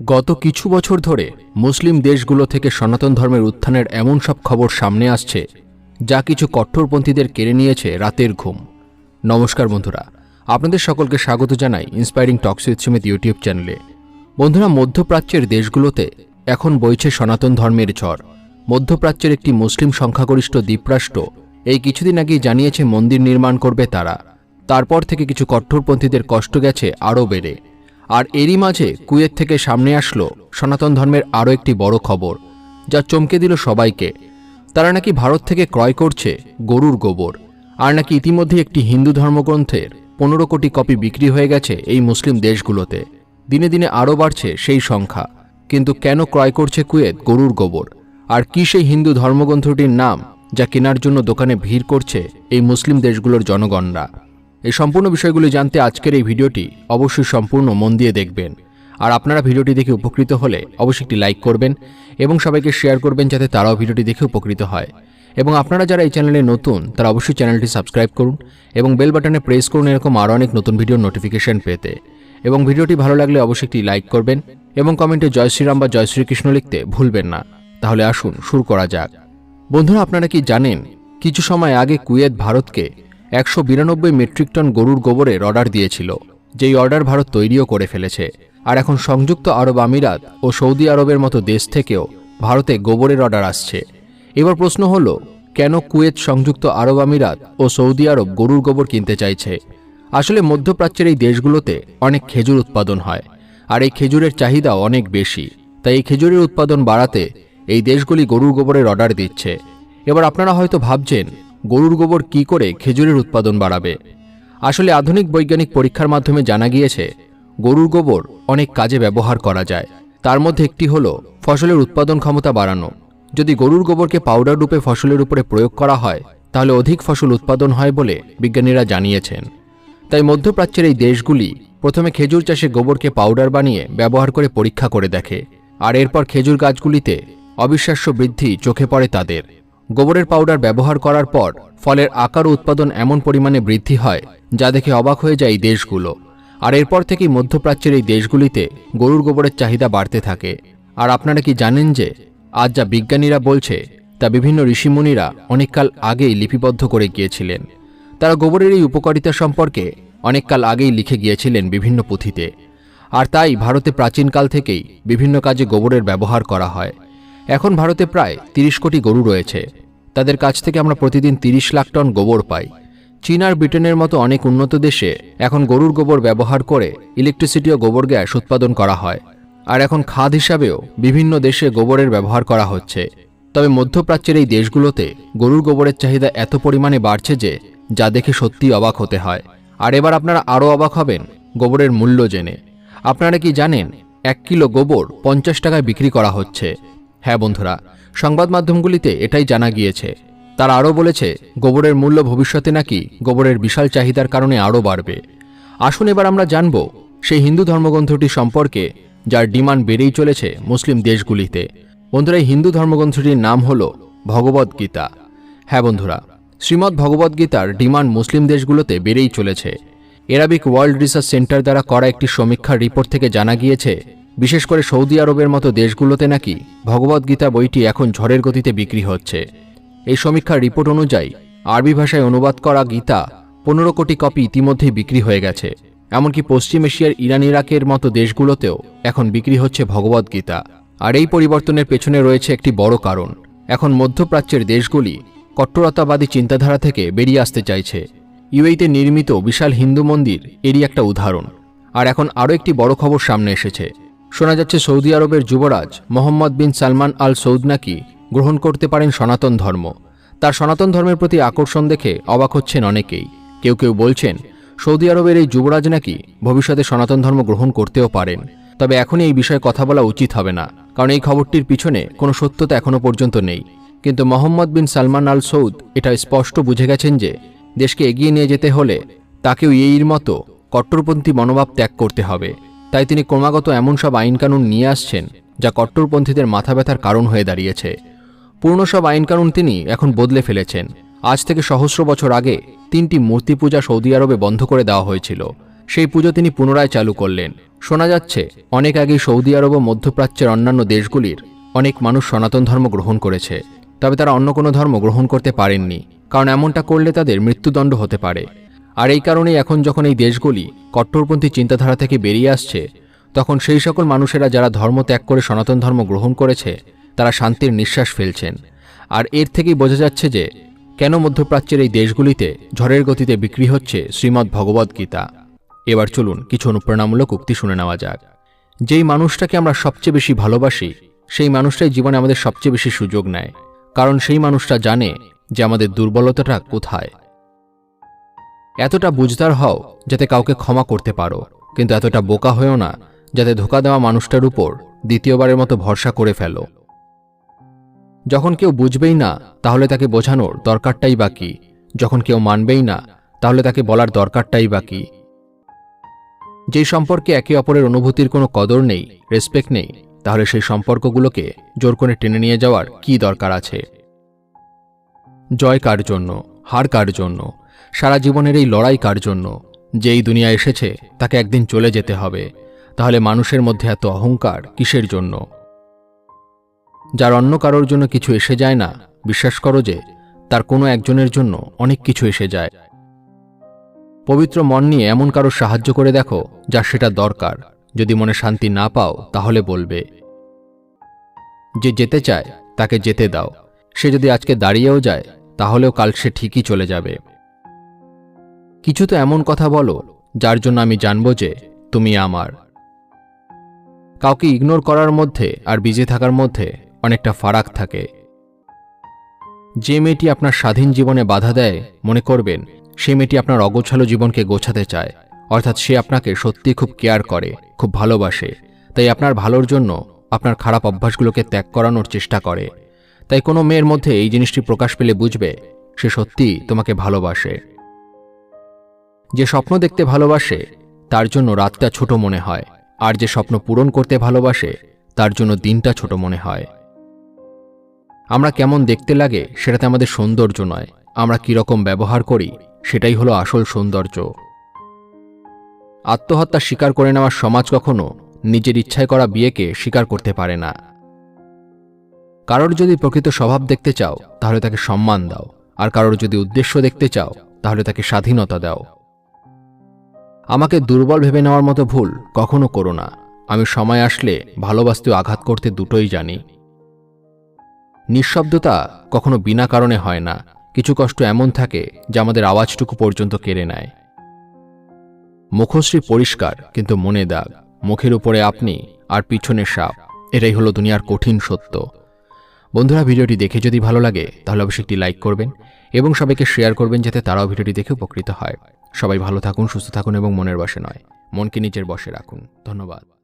গত কিছু বছর ধরে মুসলিম দেশগুলো থেকে সনাতন ধর্মের উত্থানের এমন সব খবর সামনে আসছে, যা কিছু কট্টরপন্থীদের কেড়ে নিয়েছে রাতের ঘুম। নমস্কার বন্ধুরা, আপনাদের সকলকে স্বাগত জানাই inspiring talks with Sumit YouTube চ্যানেলে বন্ধুরা, মধ্যপ্রাচ্যের দেশগুলোতে এখন বইছে সনাতন ধর্মের ঝড়। মধ্যপ্রাচ্যের একটি মুসলিম সংখ্যাগরিষ্ঠ দ্বীপরাষ্ট্র এই কিছুদিন আগেই জানিয়েছে মন্দির নির্মাণ করবে তারা। তারপর থেকে কিছু কট্টরপন্থীদের কষ্ট গেছে আরও বেড়ে। আর এরই মাঝে কুয়েত থেকে সামনে আসলো সনাতন ধর্মের আরও একটি বড় খবর, যা চমকে দিল সবাইকে। তারা নাকি ভারত থেকে ক্রয় করছে গরুর গোবর, আর নাকি ইতিমধ্যে একটি হিন্দু ধর্মগ্রন্থের পনেরো কোটি কপি বিক্রি হয়ে গেছে এই মুসলিম দেশগুলোতে। দিনে দিনে আরও বাড়ছে সেই সংখ্যা। কিন্তু কেন ক্রয় করছে কুয়েত গরুর গোবর? আর কি সেই হিন্দু ধর্মগ্রন্থটির নাম, যা কেনার জন্য দোকানে ভিড় করছে এই মুসলিম দেশগুলোর জনগণরা? এই সম্পূর্ণ বিষয়গুলি জানতে আজকের এই ভিডিওটি অবশ্যই সম্পূর্ণ মন দিয়ে দেখবেন। আর আপনারা ভিডিওটি দেখে উপকৃত হলে অবশ্যই একটি লাইক করবেন এবং সবাইকে শেয়ার করবেন যাতে তারাও ভিডিওটি দেখে উপকৃত হয়। এবং আপনারা যারা এই চ্যানেলে নতুন, তারা অবশ্যই চ্যানেলটি সাবস্ক্রাইব করুন এবং বেল বাটনে প্রেস করুন এরকম আরও অনেক নতুন ভিডিওর নোটিফিকেশন পেতে। এবং ভিডিওটি ভালো লাগলে অবশ্যই একটি লাইক করবেন এবং কমেন্টে জয় শ্রীরাম বা জয় শ্রীকৃষ্ণ লিখতে ভুলবেন না। তাহলে আসুন শুরু করা যাক। বন্ধুরা, আপনারা কি জানেন, কিছু সময় আগে কুয়েত ভারতকে একশো বিরানব্বই মেট্রিক টন গরুর গোবরের অর্ডার দিয়েছিল, যেই অর্ডার ভারত তৈরিও করে ফেলেছে। আর এখন সংযুক্ত আরব আমিরাত ও সৌদি আরবের মতো দেশ থেকেও ভারতে গোবরের অর্ডার আসছে। এবার প্রশ্ন হলো, কেন কুয়েত সংযুক্ত আরব আমিরাত ও সৌদি আরব গরুর গোবর কিনতে চাইছে? আসলে মধ্যপ্রাচ্যের এই দেশগুলোতে অনেক খেজুর উৎপাদন হয়, আর এই খেজুরের চাহিদাও অনেক বেশি। তাই এই খেজুরের উৎপাদন বাড়াতে এই দেশগুলি গরুর গোবরের অর্ডার দিচ্ছে। এবার আপনারা হয়তো ভাবছেন গরুর গোবর কি করে খেজুরের উৎপাদন বাড়াবে? আসলে আধুনিক বৈজ্ঞানিক পরীক্ষার মাধ্যমে জানা গিয়েছে, গরুর গোবর অনেক কাজে ব্যবহার করা যায়। তার মধ্যে একটি হলো ফসলের উৎপাদন ক্ষমতা বাড়ানো। যদি গরুর গোবরকে পাউডার রূপে ফসলের উপরে প্রয়োগ করা হয়, তাহলে অধিক ফসল উৎপাদন হয় বলে বিজ্ঞানীরা জানিয়েছেন। তাই মধ্যপ্রাচ্যের এই দেশগুলি প্রথমে খেজুর চাষে গোবরকে পাউডার বানিয়ে ব্যবহার করে পরীক্ষা করে দেখে, আর এরপর খেজুর গাছগুলিতে অবিশ্বাস্য বৃদ্ধি চোখে পড়ে তাদের। গোবরের পাউডার ব্যবহার করার পর ফলের আকার ও উৎপাদন এমন পরিমাণে বৃদ্ধি হয়, যা দেখে অবাক হয়ে যায় এই দেশগুলো। আর এরপর থেকেই মধ্যপ্রাচ্যের এই দেশগুলিতে গরুর গোবরের চাহিদা বাড়তে থাকে। আর আপনারা কি জানেন যে, আজ যা বিজ্ঞানীরা বলছে, তা বিভিন্ন ঋষিমুনিরা অনেককাল আগেই লিপিবদ্ধ করে গিয়েছিলেন। তারা গোবরের এই উপকারিতা সম্পর্কে অনেককাল আগেই লিখে গিয়েছিলেন বিভিন্ন পুঁথিতে। আর তাই ভারতে প্রাচীনকাল থেকেই বিভিন্ন কাজে গোবরের ব্যবহার করা হয়। এখন ভারতে প্রায় তিরিশ কোটি গরু রয়েছে। তাদের কাছ থেকে আমরা প্রতিদিন তিরিশ লাখ টন গোবর পাই। চীন আর ব্রিটেনের মতো অনেক উন্নত দেশে এখন গরুর গোবর ব্যবহার করে ইলেকট্রিসিটি ও গোবর গ্যাস উৎপাদন করা হয়। আর এখন খাদ হিসাবেও বিভিন্ন দেশে গোবরের ব্যবহার করা হচ্ছে। তবে মধ্যপ্রাচ্যের এই দেশগুলোতে গরুর গোবরের চাহিদা এত পরিমাণে বাড়ছে যে, যা দেখে সত্যিই অবাক হতে হয়। আর এবার আপনারা আরও অবাক হবেন গোবরের মূল্য জেনে। আপনারা কি জানেন, এক কিলো গোবর পঞ্চাশ টাকায় বিক্রি করা হচ্ছে। হ্যাঁ বন্ধুরা, সংবাদ মাধ্যমগুলিতে এটাই জানা গিয়েছে। তারা আরও বলেছে, গোবরের মূল্য ভবিষ্যতে নাকি গোবরের বিশাল চাহিদার কারণে আরও বাড়বে। আসুন এবার আমরা জানব, সেই হিন্দু ধর্মগ্রন্থটি সম্পর্কে, যার ডিমান্ড বেড়েই চলেছে মুসলিম দেশগুলিতে। বন্ধুরা হিন্দু ধর্মগ্রন্থটির নাম হল ভগবদ্গীতা হ্যাঁ বন্ধুরা, শ্রীমদ্ ভগবদ্গীতার ডিমান্ড মুসলিম দেশগুলোতে বেড়েই চলেছে। এরাবিক ওয়ার্ল্ড রিসার্চ সেন্টার দ্বারা করা একটি সমীক্ষার রিপোর্ট থেকে জানা গিয়েছে বিশেষ করে সৌদি আরবের মতো দেশগুলোতে নাকি ভগবদ্গীতা বইটি এখন ঝড়ের গতিতে বিক্রি হচ্ছে। এই সমীক্ষার রিপোর্ট অনুযায়ী, আরবি ভাষায় অনুবাদ করা গীতা পনেরো কোটি কপি ইতিমধ্যেই বিক্রি হয়ে গেছে। এমনকি পশ্চিম এশিয়ার ইরান, ইরাকের মতো দেশগুলোতেও এখন বিক্রি হচ্ছে ভগবদ্গীতা আর এই পরিবর্তনের পেছনে রয়েছে একটি বড় কারণ। এখন মধ্যপ্রাচ্যের দেশগুলি কট্টরতাবাদী চিন্তাধারা থেকে বেরিয়ে আসতে চাইছে। ইউএইতে নির্মিত বিশাল হিন্দু মন্দির এরই একটা উদাহরণ। আর এখন আরও একটি বড় খবর সামনে এসেছে। শোনা যাচ্ছে সৌদি আরবের যুবরাজ মোহাম্মদ বিন সালমান আল সৌদ নাকি গ্রহণ করতে পারেন সনাতন ধর্ম। তার সনাতন ধর্মের প্রতি আকর্ষণ দেখে অবাক হচ্ছেন অনেকেই। কেউ কেউ বলছেন, সৌদি আরবের এই যুবরাজ নাকি ভবিষ্যতে সনাতন ধর্ম গ্রহণ করতেও পারেন। তবে এখনই এই বিষয়ে কথা বলা উচিত হবে না, কারণ এই খবরটির পিছনে কোনো সত্যতা এখনও পর্যন্ত নেই। কিন্তু মোহাম্মদ বিন সালমান আল সৌদ এটা স্পষ্ট বুঝে গেছেন যে, দেশকে এগিয়ে নিয়ে যেতে হলে তাকেও এইর মতো কট্টরপন্থী মনোভাব ত্যাগ করতে হবে। তাই তিনি ক্রমাগত এমন সব আইনকানুন নিয়ে আসছেন, যা কট্টরপন্থীদের মাথা ব্যথার কারণ হয়ে দাঁড়িয়েছে। পূর্ণ সব আইনকানুন তিনি এখন বদলে ফেলেছেন। আজ থেকে সহস্র বছর আগে তিনটি মূর্তি পূজা সৌদি আরবে বন্ধ করে দেওয়া হয়েছিল। সেই পুজো তিনি পুনরায় চালু করলেন। শোনা যাচ্ছে, অনেক আগেই সৌদি আরব ও মধ্যপ্রাচ্যের অন্যান্য দেশগুলির অনেক মানুষ সনাতন ধর্ম গ্রহণ করেছে। তবে তারা অন্য কোনো ধর্ম গ্রহণ করতে পারেননি, কারণ এমনটা করলে তাদের মৃত্যুদণ্ড হতে পারে। আর এই কারণেই এখন যখন এই দেশগুলি কট্টরপন্থী চিন্তাধারা থেকে বেরিয়ে আসছে, তখন সেই সকল মানুষেরা যারা ধর্ম ত্যাগ করে সনাতন ধর্ম গ্রহণ করেছে, তারা শান্তির নিঃশ্বাস ফেলছেন। আর এর থেকেই বোঝা যাচ্ছে যে, কেন মধ্যপ্রাচ্যের এই দেশগুলিতে ঝড়ের গতিতে বিক্রি হচ্ছে শ্রীমদ্ ভগবদ্ গীতা। এবার চলুন কিছু অনুপ্রেরণামূলক উক্তি শুনে নেওয়া যাক। যেই মানুষটাকে আমরা সবচেয়ে বেশি ভালোবাসি, সেই মানুষটাই জীবনে আমাদের সবচেয়ে বেশি সুযোগ নেয়। কারণ সেই মানুষটা জানে যে আমাদের দুর্বলতাটা কোথায়। এতটা বুঝদার হও যাতে কাউকে ক্ষমা করতে পারো, কিন্তু এতটা বোকা হয়েও না যাতে ধোকা দেওয়া মানুষটার উপর দ্বিতীয়বারের মতো ভরসা করে ফেলো। যখন কেউ বুঝবেই না, তাহলে তাকে বোঝানোর দরকারটাই বাকি যখন কেউ মানবেই না, তাহলে তাকে বলার দরকারটাই বাকি যেই সম্পর্কে একে অপরের অনুভূতির কোনো কদর নেই রেসপেক্ট নেই, তাহলে সেই সম্পর্কগুলোকে জোর করে টেনে নিয়ে যাওয়ার কি দরকার আছে? জয় কার জন্য? হার কার জন্য? সারা জীবনের এই লড়াই কার জন্য? যেই দুনিয়া এসেছে, তাকে একদিন চলে যেতে হবে। তাহলে মানুষের মধ্যে এত অহংকার কিসের জন্য? যার অন্য কারোর জন্য কিছু এসে যায় না, বিশ্বাস করো যে, তার কোনো একজনের জন্য অনেক কিছু এসে যায়। পবিত্র মন নিয়ে এমন কারও সাহায্য করে দেখো যার সেটা দরকার। যদি মনে শান্তি না পাও, তাহলে বলবে, যে যেতে চায়, তাকে যেতে দাও। সে যদি আজকে দাঁড়িয়েও যায়, তাহলেও কাল সে ঠিকই চলে যাবে। কিছু তো এমন কথা বলো, যার জন্য আমি জানব যে তুমি আমার। কাউকে ইগনোর করার মধ্যে আর বিজে থাকার মধ্যে অনেকটা ফারাক থাকে। যে মেয়েটি আপনার স্বাধীন জীবনে বাধা দেয়, মনে করবেন, সে মেয়েটি আপনার অগোছালো জীবনকে গোছাতে চায়, অর্থাৎ সে আপনাকে সত্যি খুব কেয়ার করে, খুব ভালোবাসে, তাই আপনার ভালোর জন্য আপনার খারাপ অভ্যাসগুলোকে ত্যাগ করানোর চেষ্টা করে। তাই কোনো মেয়ের মধ্যে এই জিনিসটি প্রকাশ পেলে বুঝবে, সে সত্যি তোমাকে ভালোবাসে। যে স্বপ্ন দেখতে ভালোবাসে, তার জন্য রাতটা ছোট মনে হয়। আর যে স্বপ্ন পূরণ করতে ভালোবাসে, তার জন্য দিনটা ছোট মনে হয়। আমরা কেমন দেখতে লাগে, সেটাতে আমাদের সৌন্দর্য নয়। আমরা কীরকম ব্যবহার করি, সেটাই হলো আসল সৌন্দর্য। আত্মহত্যা স্বীকার করে নেওয়ার সমাজ কখনো নিজের ইচ্ছায় করা বিয়েকে স্বীকার করতে পারে না। কারোর যদি প্রকৃত স্বভাব দেখতে চাও, তাহলে তাকে সম্মান দাও। আর কারোর যদি উদ্দেশ্য দেখতে চাও, তাহলে তাকে স্বাধীনতা দাও। আমাকে দুর্বল ভেবে নেওয়ার মতো ভুল কখনো করো না। আমি সময় আসলে ভালোবাসতেও আঘাত করতে দুটোই জানি। নিঃশব্দতা কখনো বিনা কারণে হয় না। কিছু কষ্ট এমন থাকে যা আমাদের আওয়াজটুকু পর্যন্ত কেড়ে নেয়। মুখশ্রী পরিষ্কার, কিন্তু মনে দাগ। মুখের উপরে আপনি আর পিছনে সাপ। এটাই হলো দুনিয়ার কঠিন সত্য। বন্ধুরা, ভিডিওটি দেখে যদি ভালো লাগে, তাহলে অবশ্যই একটি লাইক করবেন এবং সবাইকে শেয়ার করবেন যাতে তারাও ভিডিওটি দেখে উপকৃত হয়। সবাই ভালো থাকুন সুস্থ থাকুন এবং মনের বসে নয়। মনকে নিজের বসে রাখুন। ধন্যবাদ।